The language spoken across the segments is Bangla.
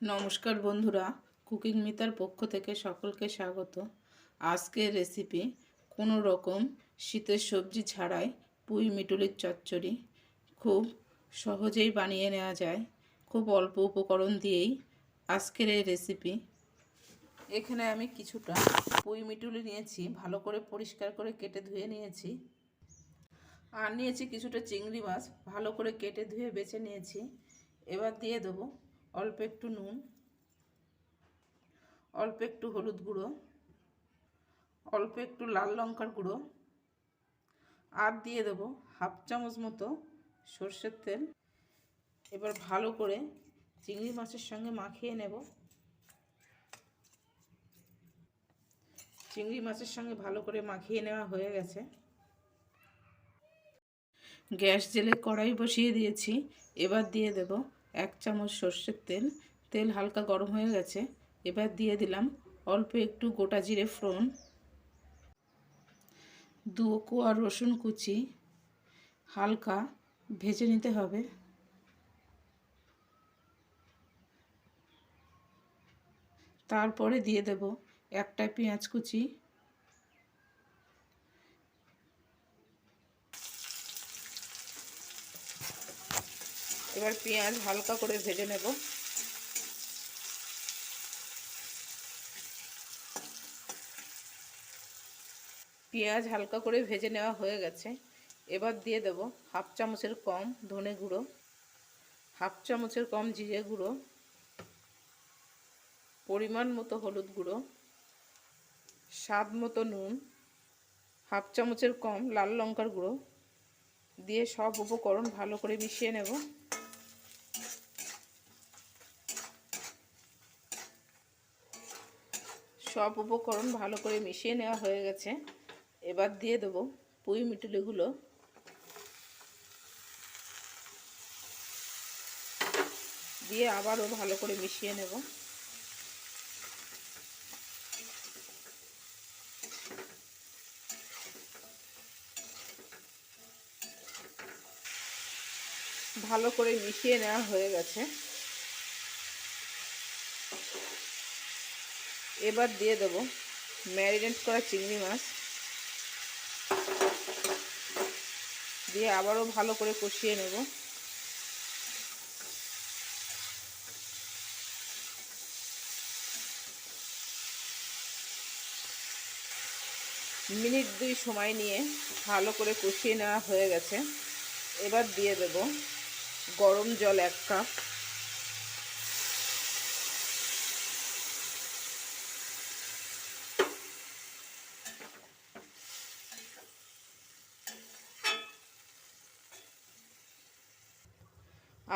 নমস্কার বন্ধুরা, কুকিং মিতার পক্ষ থেকে সকলকে স্বাগত। আজকের রেসিপি কোনো রকম শীতের সবজি ছাড়াই পুঁই মিটুলির চচ্চড়ি। খুব সহজেই বানিয়ে নেওয়া যায়। খুব অল্প উপকরণ দিয়েই আজকের এই রেসিপি এখানে আমি কিছুটা পুঁই মিটুলি নিয়েছি, ভালো করে পরিষ্কার করে কেটে ধুয়ে নিয়েছি। আর নিয়েছি কিছুটা চিংড়ি মাছ, ভালো করে কেটে ধুয়ে বেছে নিয়েছি। এবার দিয়ে দেবো অল্প একটু নুন, অল্প একটু হলুদ গুঁড়ো, অল্প একটু লাল লঙ্কার গুঁড়ো, আর দিয়ে দেবো হাফ চামচ মতো সর্ষের তেল। এবার ভালো করে চিংড়ি মাছের সঙ্গে মাখিয়ে নেব। চিংড়ি মাছের সঙ্গে ভালো করে মাখিয়ে নেওয়া হয়ে গেছে। গ্যাস জেলে কড়াই বসিয়ে দিয়েছি। এবার দিয়ে দেব এক চামচ সর্ষের তেল। তেল হালকা গরম হয়ে গেছে। এবার দিয়ে দিলাম অল্প একটু গোটা জিরে ফোড়ন। দু কোয়া রসুন কুচি। হালকা ভেজে নিতে হবে। তারপরে দিয়ে দেব একটা পেঁয়াজ কুচি। এবার পেঁয়াজ হালকা করে ভেজে নেব। পেঁয়াজ হালকা করে ভেজে নেওয়া হয়ে গেছে। এবার দিয়ে দেব হাফ চামচের কম ধনে গুঁড়ো, হাফ চামচের কম জিরে গুঁড়ো, পরিমাণ মতো হলুদ গুঁড়ো, স্বাদ মতো নুন, হাফ চামচের কম লাল লঙ্কার গুঁড়ো দিয়ে সব উপকরণ ভালো করে মিশিয়ে নেব। সব উপকরণ ভালো করে মিশিয়ে নেওয়া হয়ে গেছে। এবার দিয়ে দেবো পুঁই মিটুলিগুলো। দিয়ে আবারও ভালো করে মিশিয়ে নেব। ভালো করে মিশিয়ে নেওয়া হয়ে গেছে। এবার দিয়ে দেবো ম্যারিনেট করা চিংড়ি মাছ। দিয়ে আবারও ভালো করে কষিয়ে নেব। মিনিট দুই সময় নিয়ে ভালো করে কষিয়ে নেওয়া হয়ে গেছে। এবার দিয়ে দেব গরম জল এক কাপ।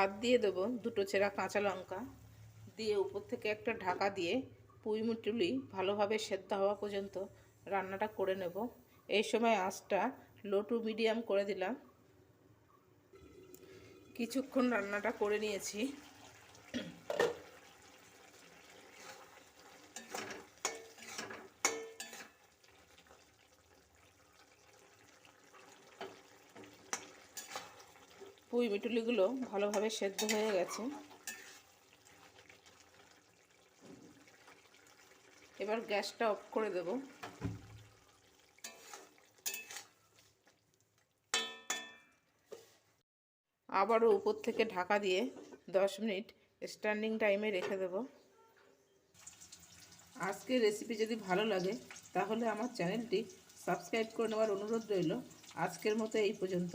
আর দিয়ে দেবো দুটো চেরা কাঁচা লঙ্কা। দিয়ে উপর থেকে একটা ঢাকা দিয়ে পুঁই মুটুলি ভালোভাবে সেদ্ধ হওয়া পর্যন্ত রান্নাটা করে নেব। এই সময় আঁচটা লো টু মিডিয়াম করে দিলাম। কিছুক্ষণ রান্নাটা করে নিয়েছি। পুঁই মিটুলিগুলো ভালোভাবে সেদ্ধ হয়ে গেছে। এবার গ্যাসটা অফ করে দেব। আবারও উপর থেকে ঢাকা দিয়ে দশ মিনিট স্ট্যান্ডিং টাইমে রেখে দেব। আজকের রেসিপি যদি ভালো লাগে, তাহলে আমার চ্যানেলটি সাবস্ক্রাইব করে নেওয়ার অনুরোধ রইল। আজকের মতো এই পর্যন্ত।